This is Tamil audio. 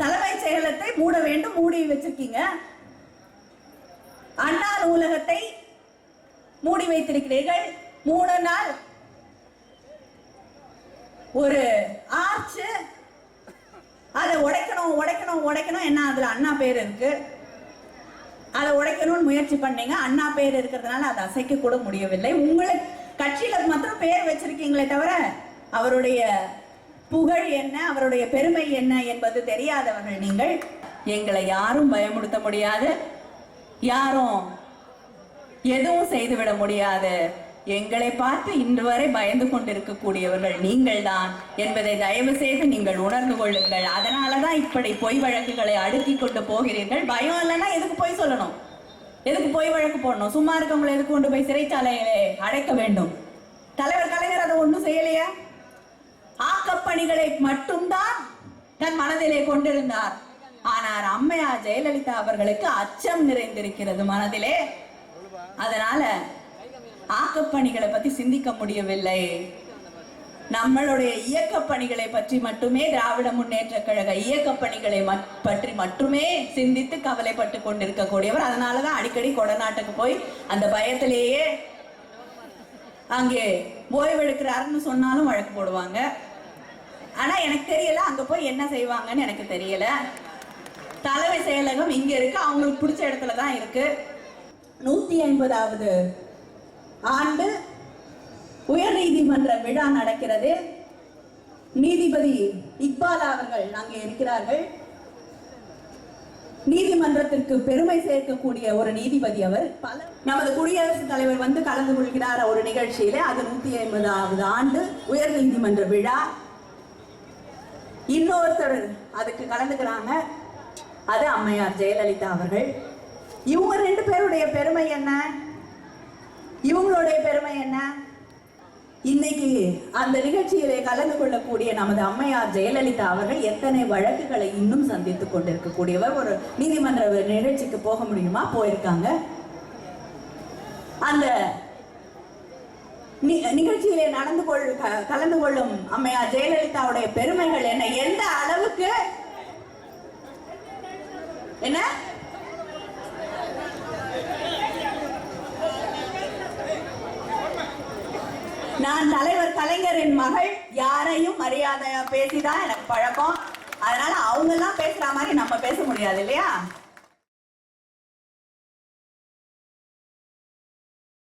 தலைமை செயலத்தை மூட வேண்டும் மூடி வச்சிருக்கீங்க. அண்ணா நூலகத்தை மூடி வைத்திருக்கிறீர்கள். மூணு நாள் ஒரு ஆர்ச் அதை உடைக்கணும் உடைக்கணும் உடைக்கணும். என்ன அதுல அண்ணா பேர் இருக்கு. அதை உடைக்கணும்னு முயற்சி பண்ணீங்க. அண்ணா பேர் இருக்கிறதுனால அதை அசைக்க கூட முடியவில்லை. உங்களுக்கு கட்சியில மாத்திரம் பேர் வச்சிருக்கீங்களே தவிர அவருடைய புகழ் என்ன அவருடைய பெருமை என்ன என்பது தெரியாதவர்கள் நீங்கள் எங்களை யாரும் பயமுடுத்த முடியாது. யாரும் எதுவும் செய்துவிட முடியாது. எங்களை பார்த்து இன்று வரை பயந்து கொண்டிருக்கக்கூடியவர்கள் நீங்கள் தான் என்பதை தயவு செய்து நீங்கள் உணர்ந்து கொள்ளுங்கள். அதனாலதான் இப்படி பொய் வழக்குகளை அடுக்கி கொண்டு போகிறீர்கள். பயம் இல்லைன்னா எதுக்கு பொய் சொல்லணும்? எதுக்கு பொய் வழக்கு போடணும்? சும்மா இருக்கவங்களை எதுக்கு கொண்டு போய் சிறைச்சாலையிலே அடைக்க வேண்டும்? தலைவர் கலைஞர் அதை ஒன்றும் செய்யலையா? பணிகளை மட்டும்தான் தன் மனதிலே கொண்டிருந்தார். ஆனால் அம்மையா ஜெயலலிதா அவர்களுக்கு அச்சம் நிறைந்திருக்கிறது மனதிலே. அதனால ஆக்கப்பணிகளை பத்தி சிந்திக்க முடியவில்லை. நம்மளுடைய இயக்க பணிகளை பற்றி மட்டுமே திராவிட முன்னேற்ற கழக இயக்க பணிகளை பற்றி மட்டுமே சிந்தித்து கவலைப்பட்டு கொண்டிருக்கக்கூடியவர். அதனாலதான் அடிக்கடி கொடநாட்டுக்கு போய் அந்த பயத்திலேயே அங்கே ஓய்வெடுக்கிறாருன்னு சொன்னாலும் வழக்கு போடுவாங்க. ஆனா எனக்கு தெரியல. அங்க போய் என்ன செய்வாங்கன்னு எனக்கு தெரியல. தலைமை செயலகம் இங்க இருக்கு. அவங்களுக்கு பிடிச்ச இடத்துல தான் இருக்கு. நூத்தி ஐம்பதாவது ஆண்டு உயர் நீதிமன்ற விழா நடக்கிறது. நீதிபதி இக்பாலா அவர்கள் அங்கே இருக்கிறார்கள். நீதிமன்றத்திற்கு பெருமை சேர்க்கக்கூடிய ஒரு நீதிபதி அவர். பல நமது குடியரசுத் தலைவர் வந்து கலந்து கொள்கிறார் ஒரு நிகழ்ச்சியில. அது நூத்தி ஐம்பதாவது ஆண்டு உயர் நீதிமன்ற விழா. இன்னொருத்தர் அதுக்கு கலந்துக்கிறாங்க. அது அம்மையார் ஜெயலலிதா அவர்கள். இவங்க ரெண்டு பேருடைய பெருமை என்ன? இவங்களுடைய பெருமை என்ன? இன்னைக்கு அந்த நிகழ்ச்சியிலே கலந்து கொள்ளக்கூடிய நமது அம்மையார் ஜெயலலிதா அவர்கள் எத்தனை வழக்குகளை இன்னும் சந்தித்துக் கொண்டிருக்கக்கூடியவர். ஒரு நீதிமன்ற நிகழ்ச்சிக்கு போக முடியுமா? போயிருக்காங்க. அந்த நிகழ்ச்சியிலே நடந்து கொள் க- கலந்து கொள்ளும் அம்மையார் ஜெயலலிதாவுடைய பெருமைகள் என்ன? எந்த அளவுக்கு? என்ன? நான் தலைவர் கலைஞரின் மகள் யாரையும் மரியாதையா பேசிதான் எனக்கு பழக்கம். அதனால அவங்க எல்லாம் பேசுற மாதிரி நம்ம பேச முடியாது இல்லையா?